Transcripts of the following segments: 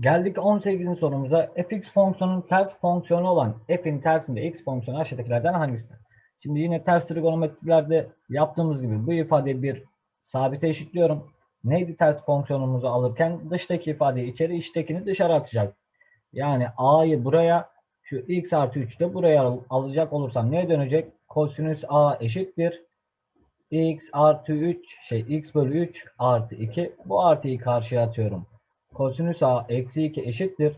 Geldik 18. sorumuza. fx fonksiyonun ters fonksiyonu olan f'in tersinde x fonksiyonu aşağıdakilerden hangisidir? Şimdi yine ters trigonometrilerde yaptığımız gibi bu ifadeyi bir sabite eşitliyorum. Neydi ters fonksiyonumuzu alırken? Dıştaki ifadeyi içeri, içtekini dışarı atacak. Yani a'yı buraya, şu x artı 3'ü de buraya al- alacak olursam neye dönecek? Kosinüs a eşittir. x artı 3, şey x bölü 3 artı 2. Bu artıyı karşıya atıyorum. Kosinüs a eksi 2 eşittir.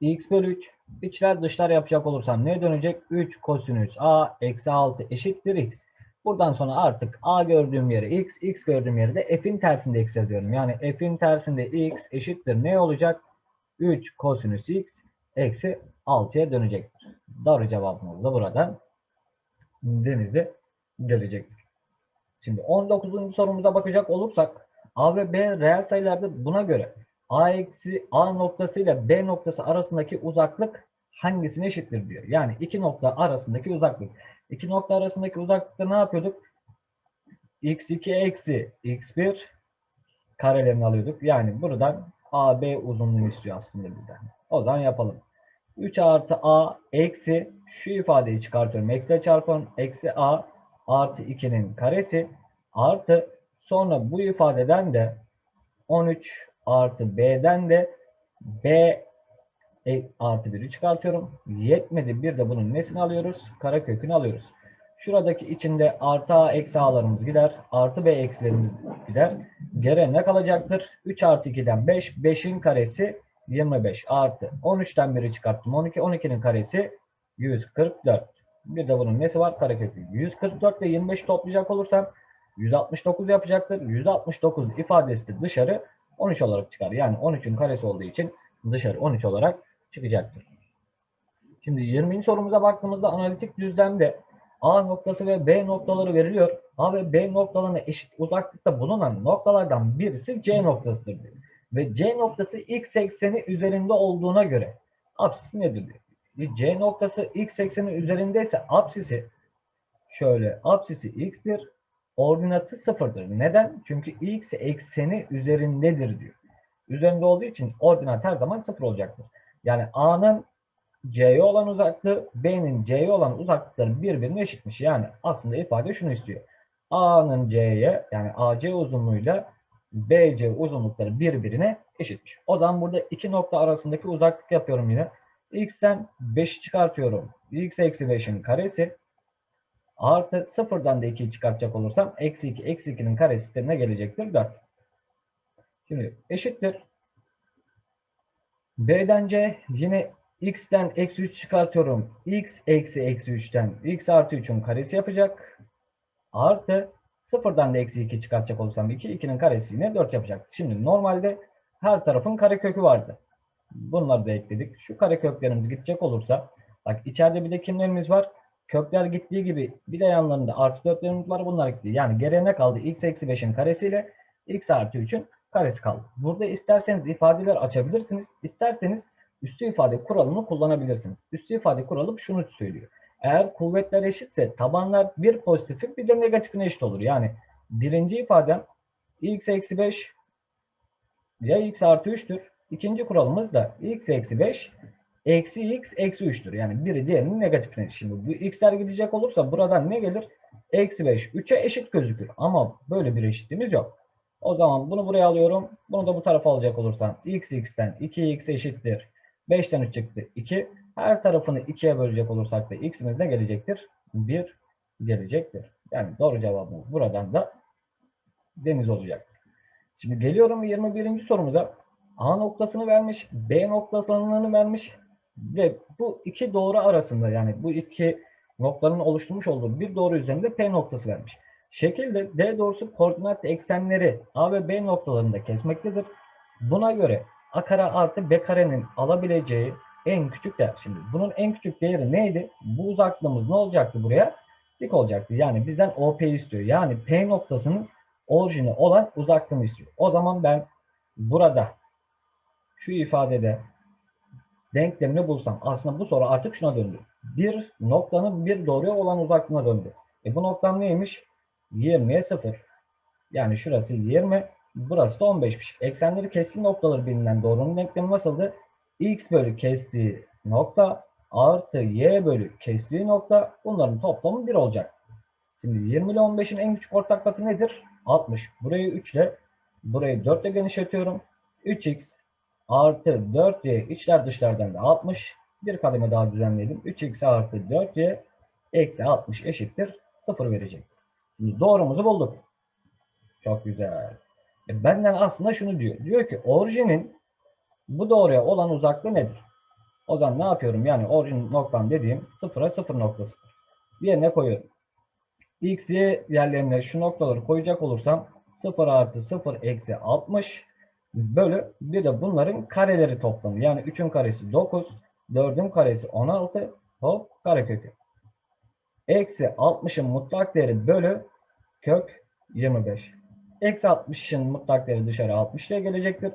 x bölü 3. İçler dışlar yapacak olursam neye dönecek? 3 kosinüs a eksi 6 eşittir x. Buradan sonra artık a gördüğüm yere x, x gördüğüm yere de f'in tersinde x yazıyorum. Yani f'in tersinde x eşittir ne olacak? 3 kosinüs x eksi 6'ya dönecektir. Doğru cevabımız da buradan denize gelecektir. Şimdi 19. sorumuza bakacak olursak a ve b reel sayılardır. Buna göre a eksi a noktası ile b noktası arasındaki uzaklık hangisine eşittir diyor. Yani iki nokta arasındaki uzaklık. İki nokta arasındaki uzaklıkta ne yapıyorduk? x2 eksi x1 karelerini alıyorduk. Yani buradan AB uzunluğunu istiyor aslında bizden. O zaman yapalım. 3 artı A eksi şu ifadeyi çıkartıyorum. Eksi çarpın eksi A artı 2'nin karesi artı sonra bu ifadeden de 13 artı B'den de B e- artı 1'i çıkartıyorum. Yetmedi. Bir de bunun nesini alıyoruz? Kara kökünü alıyoruz. Şuradaki içinde artı A eksi A'larımız gider. Artı B eksilerimiz gider. Geriye ne kalacaktır? 3 artı 2'den 5. 5'in karesi 25 artı 13'ten 1'i çıkarttım. 12. 12'nin karesi 144. Bir de bunun nesi var? Karekökü. 144 ile 25 toplayacak olursam 169 yapacaktır. 169 ifadesi de dışarı 13 olarak çıkar. Yani 13'ün karesi olduğu için dışarı 13 olarak çıkacaktır. Şimdi 20. sorumuza baktığımızda analitik düzlemde A noktası ve B noktaları veriliyor. A ve B noktalarına eşit uzaklıkta bulunan noktalardan birisi C noktasıdır diyor. Ve C noktası x ekseni üzerinde olduğuna göre apsisi nedir diyor. C noktası x ekseni üzerindeyse apsisi şöyle apsisi x'tir. Ordinatı sıfırdır. Neden? Çünkü x ekseni üzerindedir diyor. Üzerinde olduğu için ordinat her zaman sıfır olacaktır. Yani A'nın C'ye olan uzaklığı, B'nin C'ye olan uzaklıkları birbirine eşitmiş. Yani aslında ifade şunu istiyor. A'nın C'ye yani AC uzunluğuyla BC uzunlukları birbirine eşitmiş. O zaman burada iki nokta arasındaki uzaklık yapıyorum yine. X'ten 5'i çıkartıyorum. X eksi 5'in karesi artı sıfırdan da 2'yi çıkartacak olursam eksi 2 eksi 2'nin karesi ne gelecektir? 4. Şimdi eşittir. B'den C yine x'ten eksi 3 çıkartıyorum. x eksi eksi 3'ten x artı 3'ün karesi yapacak. Artı sıfırdan da eksi 2 çıkartacak olursam 2, 2'nin karesi yine 4 yapacak. Şimdi normalde her tarafın karekökü vardı. Bunları da ekledik. Şu kareköklerimiz gidecek olursa bak içeride bir de kimlerimiz var? Kökler gittiği gibi bir de yanlarında artı 4'lerimiz var. Bunlar gitti. Yani geriye ne kaldı? x eksi 5'in karesiyle x artı 3'ün karesi kaldı. Burada isterseniz ifadeler açabilirsiniz. İsterseniz üstü ifade kuralını kullanabilirsiniz. Üstü ifade kuralı şunu söylüyor. Eğer kuvvetler eşitse tabanlar bir pozitifin bir de negatifine eşit olur. Yani birinci ifadem x eksi 5 ya x artı 3'tür. İkinci kuralımız da x eksi 5 eksi x eksi 3'tür. Yani biri diğerinin negatifine. Şimdi bu x'ler gidecek olursa buradan ne gelir? Eksi 5 3'e eşit gözükür. Ama böyle bir eşitliğimiz yok. O zaman bunu buraya alıyorum. Bunu da bu tarafa alacak olursam x x'ten 2x eşittir. 5'ten 3 çıktı 2. Her tarafını 2'ye bölecek olursak da x'imiz ne gelecektir? 1 gelecektir. Yani doğru cevabımız buradan da deniz olacaktır. Şimdi geliyorum 21. sorumuza. A noktasını vermiş, B noktasını vermiş ve bu iki doğru arasında yani bu iki noktanın oluşturmuş olduğu bir doğru üzerinde P noktası vermiş. Şekilde D doğrusu koordinat eksenleri A ve B noktalarında kesmektedir. Buna göre A kare artı B karenin alabileceği en küçük değer. Şimdi bunun en küçük değeri neydi? Bu uzaklığımız ne olacaktı buraya? Dik olacaktı. Yani bizden OP istiyor. Yani P noktasının orijini olan uzaklığını istiyor. O zaman ben burada şu ifadede denklemini bulsam aslında bu soru artık şuna döndü. Bir noktanın bir doğruya olan uzaklığına döndü. E bu noktam neymiş? 20'ye 0. Yani şurası 20, Burası da 15'miş. Eksenleri kestiği noktaları bilinen doğrunun denklemi nasıldı? X bölü kestiği nokta artı Y bölü kestiği nokta bunların toplamı 1 olacak. Şimdi 20 ile 15'in en küçük ortak katı nedir? 60. Burayı 3 ile, burayı 4 ile genişletiyorum. 3x artı 4y içler dışlardan da 60. Bir kademe daha düzenleyelim. 3x artı 4y eksi 60 eşittir 0 verecek. Şimdi doğrumuzu bulduk. Çok güzel. E benden aslında şunu diyor. Diyor ki orijinin bu doğruya olan uzaklığı nedir? O zaman ne yapıyorum? Yani orijin noktam dediğim 0'a 0 noktası. Yerine koyuyorum. X, Y yerlerine şu noktaları koyacak olursam 0 artı 0 eksi 60 bölü bir de bunların kareleri toplamı. Yani 3'ün karesi 9, 4'ün karesi 16, hop karekökü. Eksi 60'ın mutlak değeri bölü kök 25. Eksi 60'ın mutlak değeri dışarı 60 ile gelecektir.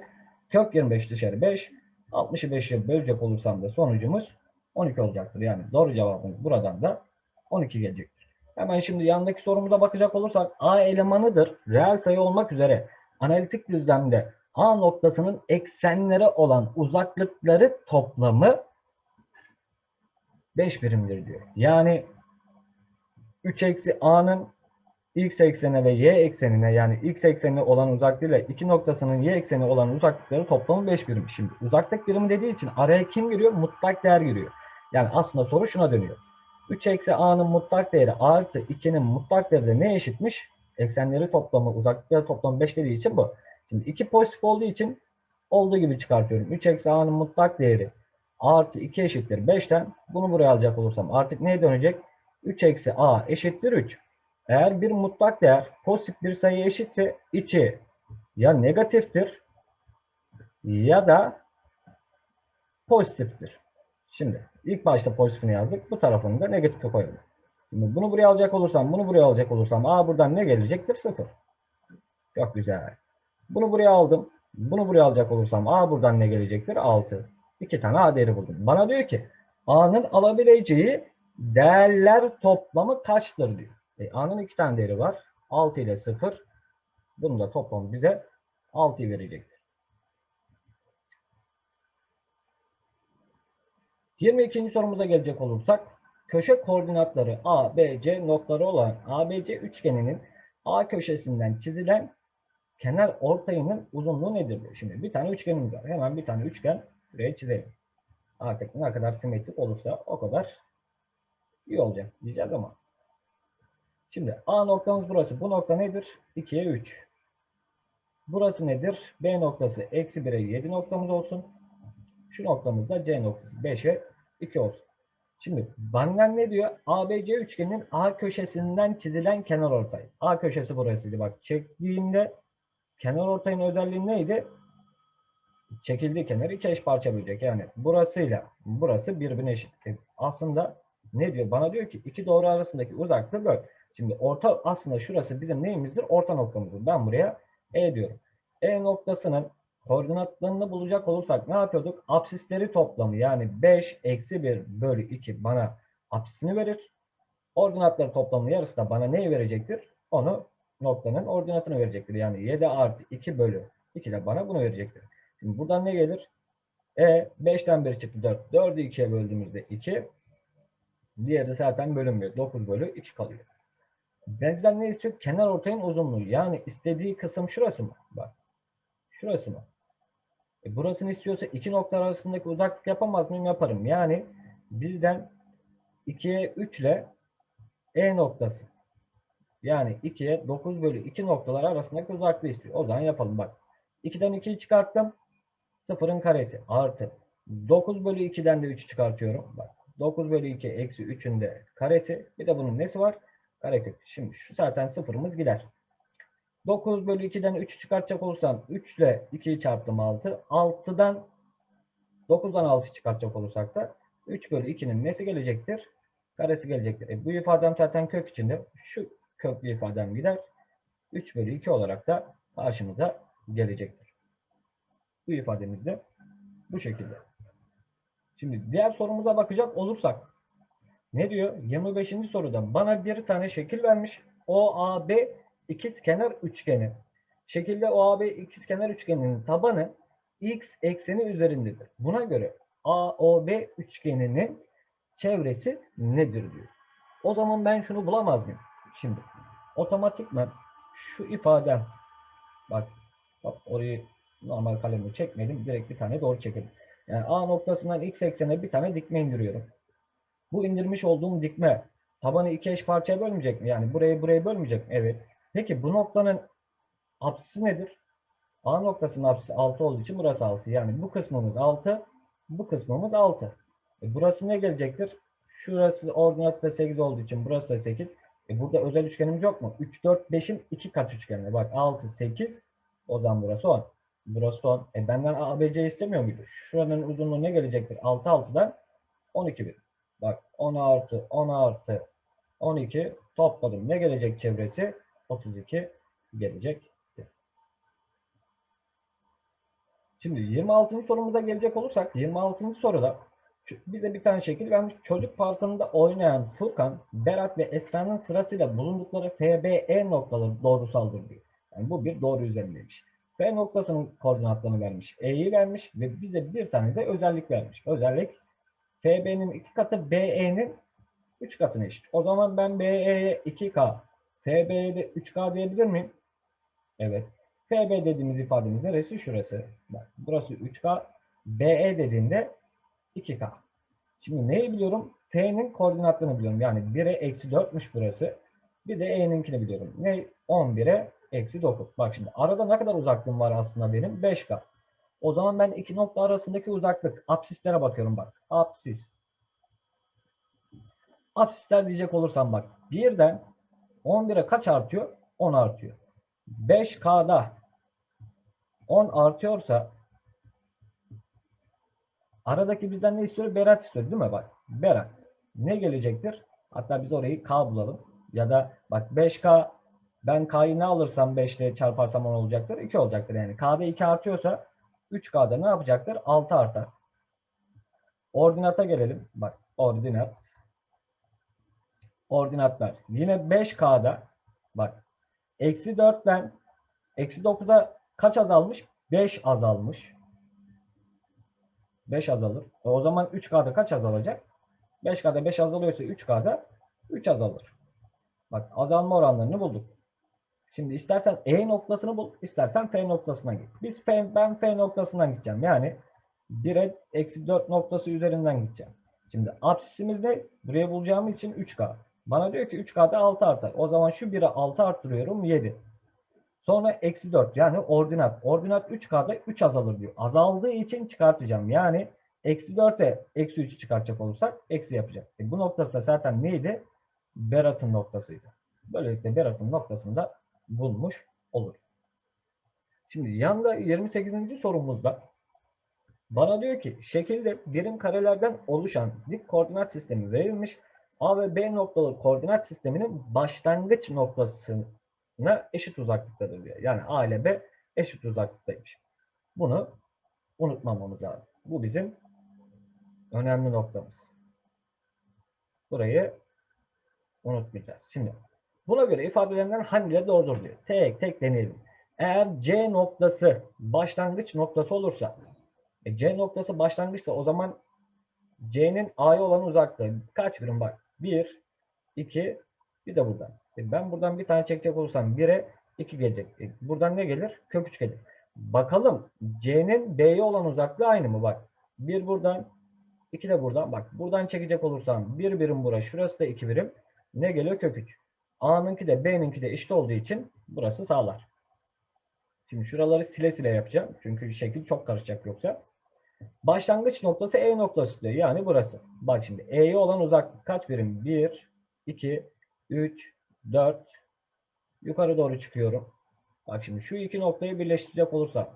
Kök 25 dışarı 5. 60'ı 5'e bölecek olursam da sonucumuz 12 olacaktır. Yani doğru cevabımız buradan da 12 gelecektir. Hemen şimdi yanındaki sorumuza bakacak olursak A elemanıdır. Reel sayı olmak üzere analitik düzlemde A noktasının eksenlere olan uzaklıkları toplamı 5 birimdir diyor. Yani 3 eksi A'nın x eksenine ve y eksenine yani x eksenine olan uzaklığıyla iki noktasının y ekseni olan uzaklıkları toplamı 5 birim. Şimdi uzaklık birimi dediği için araya kim giriyor? Mutlak değer giriyor. Yani aslında soru şuna dönüyor. 3 eksi a'nın mutlak değeri artı 2'nin mutlak değeri de ne eşitmiş? Eksenleri toplamı, uzaklıkları toplamı 5 dediği için bu. Şimdi 2 pozitif olduğu için olduğu gibi çıkartıyorum. 3 eksi a'nın mutlak değeri artı 2 eşittir 5'ten. Bunu buraya alacak olursam artık neye dönecek? 3 eksi a eşittir 3. Eğer bir mutlak değer pozitif bir sayı eşitse içi ya negatiftir ya da pozitiftir. Şimdi ilk başta pozitifini yazdık. Bu tarafını da negatife koyalım. Şimdi bunu buraya alacak olursam, bunu buraya alacak olursam a buradan ne gelecektir? 0. Çok güzel. Bunu buraya aldım. Bunu buraya alacak olursam a buradan ne gelecektir? 6. İki tane a değeri buldum. Bana diyor ki a'nın alabileceği değerler toplamı kaçtır diyor. E, A'nın iki tane değeri var. 6 ile 0. Bunun da toplamı bize 6'yı verecektir. 22. sorumuza gelecek olursak köşe koordinatları A, B, C noktaları olan ABC üçgeninin A köşesinden çizilen kenar ortayının uzunluğu nedir? Şimdi bir tane üçgenimiz var. Hemen bir tane üçgen buraya çizelim. Artık ne kadar simetrik olursa o kadar iyi olacak diyeceğiz ama Şimdi A noktamız burası. Bu nokta nedir? 2'ye 3. Burası nedir? B noktası eksi 1'e 7 noktamız olsun. Şu noktamız da C noktası 5'e 2 olsun. Şimdi benden ne diyor? ABC üçgenin A köşesinden çizilen kenar ortay. A köşesi burasıydı. Bak çektiğimde kenar ortayın özelliği neydi? Çekildiği kenar iki eş parça bölecek. Yani burasıyla burası birbirine eşit. E aslında ne diyor? Bana diyor ki iki doğru arasındaki uzaklığı böl. Şimdi orta aslında şurası bizim neyimizdir? Orta noktamızdır. Ben buraya E diyorum. E noktasının koordinatlarını bulacak olursak ne yapıyorduk? Apsisleri toplamı yani 5 eksi 1 bölü 2 bana apsisini verir. Ordinatları toplamı yarısı da bana neyi verecektir? Onu noktanın ordinatını verecektir. Yani 7 artı 2 bölü 2 de bana bunu verecektir. Şimdi buradan ne gelir? E 5'ten 1 çıktı 4. 4'ü 2'ye böldüğümüzde 2. Diğeri zaten bölünmüyor. 9 bölü 2 kalıyor. Bizden ne istiyor? Kenar ortayın uzunluğu. Yani istediği kısım şurası mı? Bak. Şurası mı? E burasını istiyorsa iki nokta arasındaki uzaklık yapamaz mıyım? Yaparım. Yani bizden 2'ye 3 ile E noktası. Yani 2'ye 9 bölü 2 noktalar arasındaki uzaklığı istiyor. O zaman yapalım bak. 2'den 2'yi çıkarttım. 0'ın karesi artı. 9 bölü 2'den de 3'ü çıkartıyorum. Bak. 9 bölü 2 eksi 3'ün de karesi. Bir de bunun nesi var? Karekök. Şimdi şu zaten sıfırımız gider. 9 bölü 2'den 3 çıkartacak olursam 3 ile 2'yi çarptım 6. 6'dan 9'dan 6 çıkartacak olursak da 3 bölü 2'nin nesi gelecektir? Karesi gelecektir. E, bu ifadem zaten kök içinde. Şu köklü ifadem gider. 3 bölü 2 olarak da karşımıza gelecektir. Bu ifademiz de bu şekilde. Şimdi diğer sorumuza bakacak olursak ne diyor? 25. soruda bana bir tane şekil vermiş. OAB ikizkenar üçgeni. Şekilde OAB ikizkenar üçgeninin tabanı x ekseni üzerindedir. Buna göre AOB üçgeninin çevresi nedir diyor. O zaman ben şunu bulamaz mıyım? Şimdi otomatikman şu ifadem bak, bak orayı normal kalemle çekmedim. Direkt bir tane doğru çekelim. Yani A noktasından x eksenine bir tane dikme indiriyorum. Bu indirmiş olduğum dikme tabanı iki eş parçaya bölmeyecek mi? Yani burayı buraya bölmeyecek mi? Evet. Peki bu noktanın apsisi nedir? A noktasının apsisi 6 olduğu için burası 6. Yani bu kısmımız 6, bu kısmımız 6. E burası ne gelecektir? Şurası ordinatta 8 olduğu için burası da 8. E burada özel üçgenimiz yok mu? 3, 4, 5'in 2 kat üçgeni. Bak 6, 8. O zaman burası 10. Burası 10. E benden ABC istemiyor muydu? Şuranın uzunluğu ne gelecektir? 6, 6'dan 12 bir. Bak 10 artı 10 artı 12 topladım. Ne gelecek çevresi? 32 gelecek. Şimdi 26. sorumuza gelecek olursak 26. soruda bize bir tane şekil vermiş. Çocuk parkında oynayan Furkan, Berat ve Esra'nın sırasıyla bulundukları FBE noktaları doğrusaldır diyor. Yani bu bir doğru üzerindeymiş. F noktasının koordinatlarını vermiş. E'yi vermiş ve bize bir tane de özellik vermiş. Özellik FB'nin 2 katı BE'nin 3 katına eşit. O zaman ben BE'ye 2K, FB'ye de 3K diyebilir miyim? Evet. FB dediğimiz ifademiz neresi? Şurası. Bak burası 3K. BE dediğinde 2K. Şimdi neyi biliyorum? F'nin koordinatlarını biliyorum. Yani 1'e eksi 4'müş burası. Bir de E'ninkini biliyorum. Ne? 11'e eksi 9. Bak şimdi arada ne kadar uzaklığım var aslında benim? 5K. O zaman ben iki nokta arasındaki uzaklık, apsislere bakıyorum bak. Apsis. Apsisler diyecek olursam bak. 1'den 11'e kaç artıyor? 10 artıyor. 5K'da 10 artıyorsa aradaki bizden ne istiyor? Berat istiyor değil mi? Bak Berat. Ne gelecektir? Hatta biz orayı K bulalım. Ya da bak 5K ben K'yı ne alırsam 5 ile çarparsam 10 olacaktır. 2 olacaktır yani. K'da 2 artıyorsa 3K'da ne yapacaktır? 6 artar. Ordinata gelelim. Bak ordinat. Ordinatlar. Yine 5K'da bak eksi 4'ten eksi 9'a kaç azalmış? 5 azalmış. 5 azalır. E o zaman 3K'da kaç azalacak? 5K'da 5 azalıyorsa 3K'da 3 azalır. Bak azalma oranlarını bulduk. Şimdi istersen E noktasını bul, istersen F noktasına git. Biz F, ben F noktasından gideceğim. Yani 1'e eksi 4 noktası üzerinden gideceğim. Şimdi apsisimiz ne? Buraya bulacağım için 3K. Bana diyor ki 3K'da 6 artar. O zaman şu 1'e 6 arttırıyorum 7. Sonra eksi 4 yani ordinat. Ordinat 3K'da 3 azalır diyor. Azaldığı için çıkartacağım. Yani eksi 4'e eksi 3'ü çıkartacak olursak eksi yapacak. E bu noktası da zaten neydi? Berat'ın noktasıydı. Böylelikle Berat'ın noktasını da bulmuş olur. Şimdi yanda 28. sorumuzda bana diyor ki şekilde birim karelerden oluşan dik koordinat sistemi verilmiş. A ve B noktalı koordinat sisteminin başlangıç noktasına eşit uzaklıktadır diyor. Yani A ile B eşit uzaklıktaymış. Bunu unutmamamız lazım. Bu bizim önemli noktamız. Burayı unutmayacağız. Şimdi buna göre ifadelerinden hangileri doğrudur diyor. Tek tek deneyelim. Eğer C noktası başlangıç noktası olursa e C noktası başlangıçsa o zaman C'nin A'ya olan uzaklığı kaç birim var? 1, 2, bir de buradan. Ben buradan bir tane çekecek olursam 1'e 2 gelecek. E buradan ne gelir? Kök 3 gelir. Bakalım C'nin B'ye olan uzaklığı aynı mı? Bak 1 buradan 2 de buradan. Bak buradan çekecek olursam 1 birim burası. Şurası da 2 birim. Ne geliyor? Kök 3. A'nınki de B'ninki de eşit olduğu için burası sağlar. Şimdi şuraları sile sile yapacağım. Çünkü şekil çok karışacak yoksa. Başlangıç noktası E noktası diyor. Yani burası. Bak şimdi E'ye olan uzaklık kaç birim? 1, 2, 3, 4. Yukarı doğru çıkıyorum. Bak şimdi şu iki noktayı birleştirecek olursam.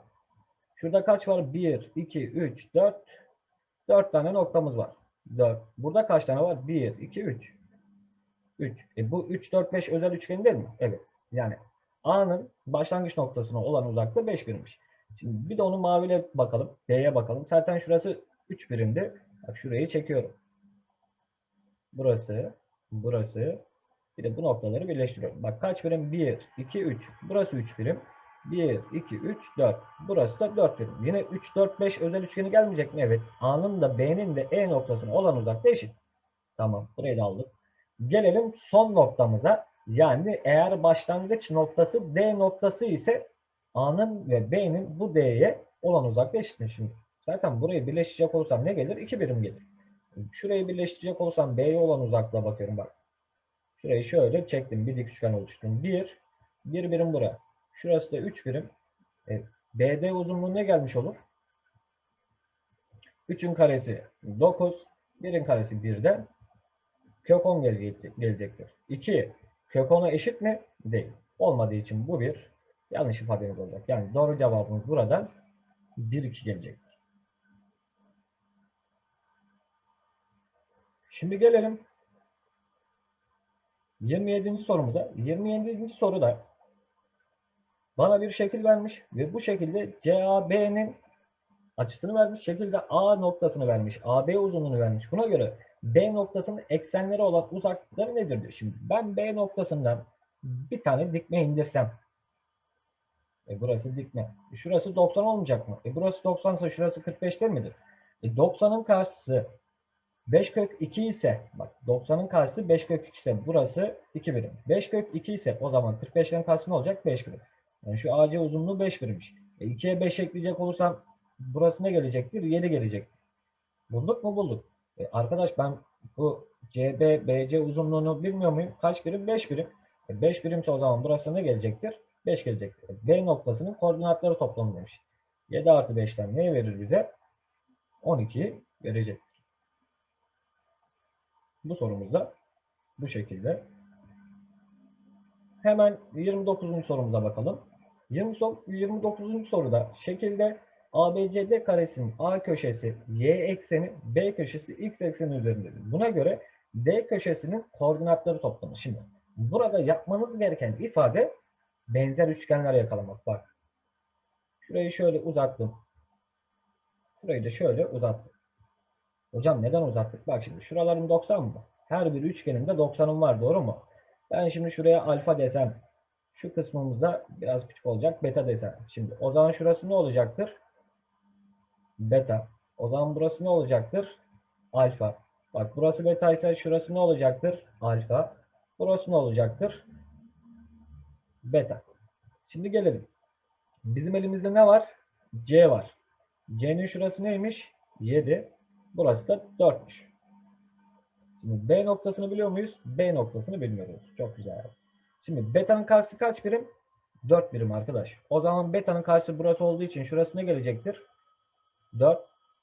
Şurada kaç var? 1, 2, 3, 4. 4 tane noktamız var. 4. Burada kaç tane var? 1, 2, 3. 3. E bu 3, 4, 5 özel üçgen değil mi? Evet. Yani A'nın başlangıç noktasına olan uzaklığı 5 birimmiş. Şimdi bir de onu maviyle bakalım. B'ye bakalım. Zaten şurası 3 birimdi. Bak şurayı çekiyorum. Burası, burası. Bir de bu noktaları birleştiriyorum. Bak kaç birim? 1, 2, 3. Burası 3 birim. 1, 2, 3, 4. Burası da 4 birim. Yine 3, 4, 5 özel üçgeni gelmeyecek mi? Evet. A'nın da B'nin de E noktasına olan uzaklığı eşit. Tamam. Burayı da aldık. Gelelim son noktamıza. Yani eğer başlangıç noktası D noktası ise A'nın ve B'nin bu D'ye olan uzaklığı eşitmiş. Şimdi zaten burayı birleştirecek olursam ne gelir? 2 birim gelir. Şurayı birleştirecek olursam B'ye olan uzaklığa bakıyorum bak. Şurayı şöyle çektim. Bir dik üçgen oluşturdum. 1, 1 birim bura. Şurası da 3 birim. E, BD uzunluğu ne gelmiş olur? 3'ün karesi 9. 1'in karesi 1'den kök 10 gelecek- gelecektir. 2. Kök 10'a eşit mi? Değil. Olmadığı için bu bir yanlış ifademiz olacak. Yani doğru cevabımız buradan 1, 2 gelecektir. Şimdi gelelim 27. sorumuza. 27. soruda bana bir şekil vermiş ve bu şekilde CAB'nin açısını vermiş. Şekilde A noktasını vermiş. AB uzunluğunu vermiş. Buna göre B noktasının eksenleri olan uzaklıkları nedir diyor. Şimdi ben B noktasından bir tane dikme indirsem. E burası dikme. Şurası 90 olmayacak mı? E burası 90 ise şurası 45 değil midir? E 90'ın karşısı 5 kök 2 ise bak 90'ın karşısı 5 kök 2 ise burası 2 birim. 5 kök 2 ise o zaman 45'lerin karşısı ne olacak? 5 birim. Yani şu AC uzunluğu 5 birimmiş. E 2'ye 5 ekleyecek olursam burası ne gelecektir? 7 gelecektir. Bulduk mu? Bulduk. E arkadaş ben bu CB, BC uzunluğunu bilmiyor muyum? Kaç birim? 5 birim. E 5 birimse o zaman burası ne gelecektir? 5 gelecektir. E B noktasının koordinatları toplamı demiş. 7 artı 5'ten ne verir bize? 12 verecek. Bu sorumuz da bu şekilde. Hemen 29. sorumuza bakalım. 20 so- 29. soruda şekilde ABCD karesinin A köşesi y ekseni, B köşesi x ekseni üzerindedir. Buna göre D köşesinin koordinatları toplamı. Şimdi burada yapmanız gereken ifade benzer üçgenler yakalamak. Bak. Şurayı şöyle uzattım. Şurayı da şöyle uzattım. Hocam neden uzattık? Bak şimdi şuraların 90 mı? Her bir üçgeninde 90'ım var doğru mu? Ben şimdi şuraya alfa desem şu kısmımızda biraz küçük olacak beta desem. Şimdi o zaman şurası ne olacaktır? Beta. O zaman burası ne olacaktır? Alfa. Bak burası beta ise şurası ne olacaktır? Alfa. Burası ne olacaktır? Beta. Şimdi gelelim. Bizim elimizde ne var? C var. C'nin şurası neymiş? 7. Burası da 4'müş. Şimdi B noktasını biliyor muyuz? B noktasını bilmiyoruz. Çok güzel. Şimdi beta'nın karşısı kaç birim? 4 birim arkadaş. O zaman beta'nın karşısı burası olduğu için şurası ne gelecektir? 4.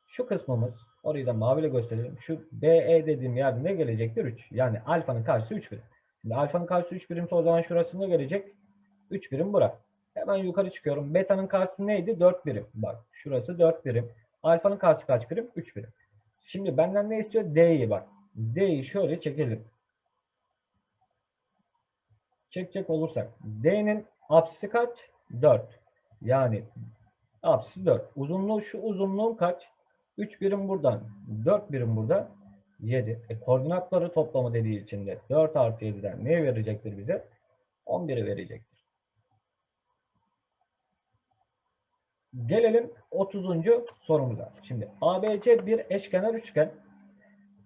Şu kısmımız, orayı da maviyle gösterelim. Şu BE dediğim yerde ne gelecektir? 3. Yani alfanın karşısı 3 birim. Şimdi alfanın karşısı 3 birimse o zaman şurası ne gelecek? 3 birim bura. Hemen yukarı çıkıyorum. Beta'nın karşısı neydi? 4 birim. Bak şurası 4 birim. Alfanın karşısı kaç birim? 3 birim. Şimdi benden ne istiyor? D'yi bak. D'yi şöyle çekelim. Çekecek olursak. D'nin apsisi kaç? 4. Yani apsisi 4. Uzunluğu şu uzunluğun kaç? 3 birim buradan. 4 birim burada. 7. E, koordinatları toplamı dediği için de 4 artı 7'den ne verecektir bize? 11'i verecektir. Gelelim 30. sorumuza. Şimdi ABC bir eşkenar üçgen.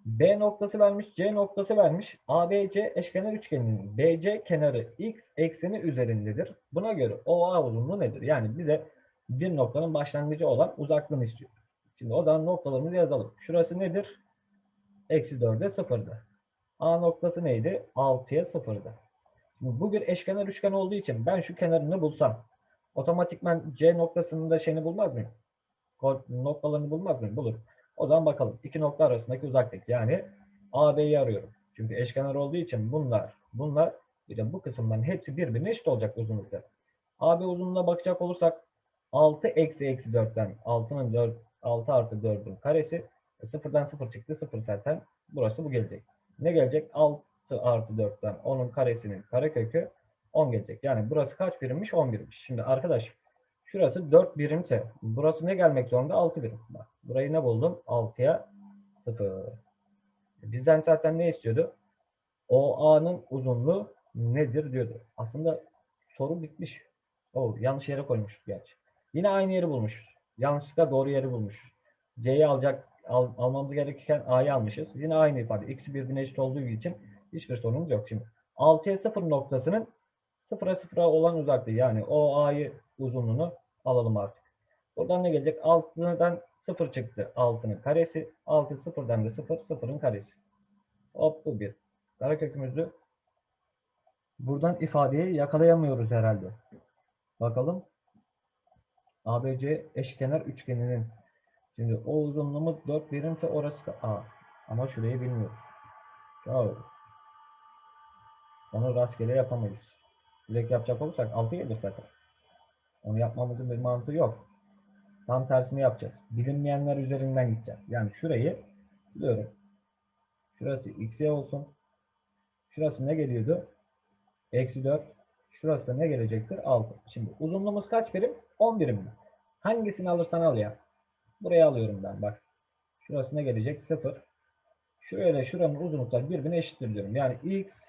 B noktası vermiş, C noktası vermiş. ABC eşkenar üçgeninin BC kenarı x ekseni üzerindedir. Buna göre OA uzunluğu nedir? Yani bize bir noktanın başlangıcı olan uzaklığını istiyor. Şimdi o zaman noktalarımızı yazalım. Şurası nedir? Eksi 4'e 0'da. A noktası neydi? 6'ya 0'da. Şimdi bu bir eşkenar üçgen olduğu için ben şu kenarını bulsam otomatikman C noktasının da şeyini bulmaz mıyım? Noktalarını bulmaz mıyım? Bulurum. O zaman bakalım. iki nokta arasındaki uzaklık. Yani AB'yi arıyorum. Çünkü eşkenar olduğu için bunlar, bunlar bir de bu kısımların hepsi birbirine eşit olacak uzunlukta. AB uzunluğuna bakacak olursak 6 eksi eksi 4'ten 6'nın 4, 6 artı 4'ün karesi e, sıfırdan 0 çıktı. 0 zaten burası bu gelecek. Ne gelecek? 6 artı 4'ten 10'un karesinin karekökü 10 gelecek. Yani burası kaç birimmiş? 10 birimmiş. Şimdi arkadaş şurası 4 birimse burası ne gelmek zorunda? 6 birim. Bak burayı ne buldum? 6'ya 0. Bizden zaten ne istiyordu? OA'nın uzunluğu nedir diyordu. Aslında soru bitmiş. Oo, yanlış yere koymuşuz gerçi. Yine aynı yeri bulmuşuz. Yanlışlıkla doğru yeri bulmuşuz. C'yi alacak al, almamız gerekirken A'yı almışız. Yine aynı ifade. X'i birbirine eşit olduğu için hiçbir sorunumuz yok. Şimdi 6'ya 0 noktasının 0'a 0'a olan uzaklığı yani o A'yı uzunluğunu alalım artık. Buradan ne gelecek? 6'dan 0 çıktı. 6'nın karesi. 6 0'dan da 0 0'ın karesi. Hop bu bir. Karekökümüzü buradan ifadeyi yakalayamıyoruz herhalde. Bakalım. ABC eşkenar üçgeninin şimdi o uzunluğumuz 4 birimse orası da A. Ama şurayı bilmiyoruz. Bravo. Onu rastgele yapamayız. Direkt yapacak olursak 6 gelir zaten. Onu yapmamızın bir mantığı yok. Tam tersini yapacağız. Bilinmeyenler üzerinden gideceğiz. Yani şurayı biliyorum. Şurası x'e olsun. Şurası ne geliyordu? Eksi 4. Şurası da ne gelecektir? 6. Şimdi uzunluğumuz kaç birim? 10 birim mi? Hangisini alırsan al ya. Buraya alıyorum ben bak. Şurası ne gelecek? 0. Şuraya ile şuranın uzunlukları birbirine eşittir diyorum. Yani x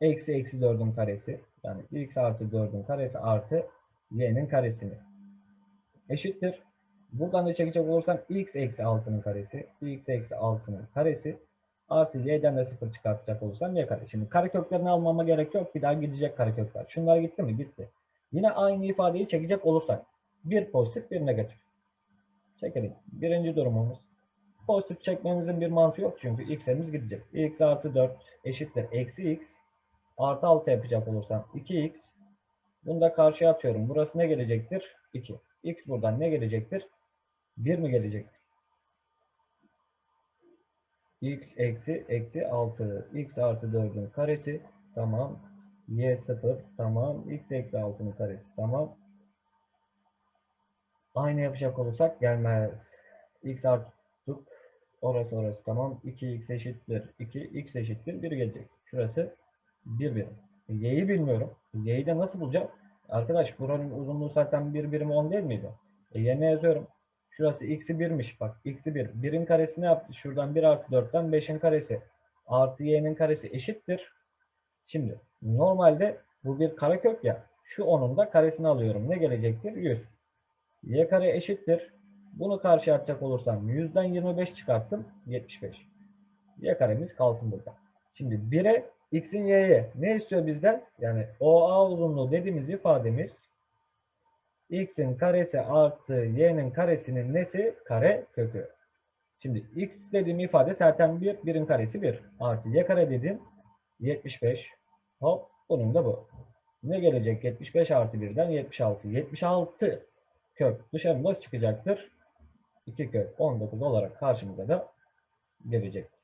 eksi eksi 4'ün karesi. Yani x artı 4'ün karesi artı y'nin karesini. Eşittir. Buradan da çekecek olursam x eksi 6'nın karesi. x eksi 6'nın karesi. Artı y'den de 0 çıkartacak olursam y kare. Şimdi kareköklerini almama gerek yok. Bir daha gidecek karekökler. Şunlar gitti mi? Gitti. Yine aynı ifadeyi çekecek olursak. Bir pozitif bir negatif. Çekelim. Birinci durumumuz. Pozitif çekmemizin bir mantığı yok çünkü x'imiz gidecek. x artı 4 eşittir. Eksi x artı 6 yapacak olursam 2x. Bunu da karşıya atıyorum. Burası ne gelecektir? 2. x buradan ne gelecektir? 1 mi gelecektir? x eksi eksi 6. x artı 4'ün karesi. Tamam. y 0. Tamam. x eksi 6'nın karesi. Tamam. Aynı yapacak olursak gelmez. x artı orası orası tamam. 2x eşittir 2. x eşittir 1 gelecek. Şurası 1 birim. Y'yi bilmiyorum. Y'yi de nasıl bulacağım? Arkadaş buranın uzunluğu zaten 1 birim 10 değil miydi? E yerine yazıyorum. Şurası x'i 1'miş bak. x'i 1. 1'in karesi ne yaptı? Şuradan 1 artı 4'ten 5'in karesi. Artı y'nin karesi eşittir. Şimdi normalde bu bir karekök ya. Şu onun da karesini alıyorum. Ne gelecektir? 100. y kare eşittir. Bunu karşı atacak olursam 100'den 25 çıkarttım. 75. y karemiz kalsın burada. Şimdi 1'e x'in y'ye ne istiyor bizden? Yani OA uzunluğu dediğimiz ifademiz x'in karesi artı y'nin karesinin nesi? Kare kökü. Şimdi x dediğim ifade zaten 1, 1'in karesi 1. Artı y kare dedim 75. Hop bunun da bu. Ne gelecek? 75 artı 1'den 76. 76 kök dışarı nasıl çıkacaktır? 2 kök 19 olarak karşımıza da gelecektir.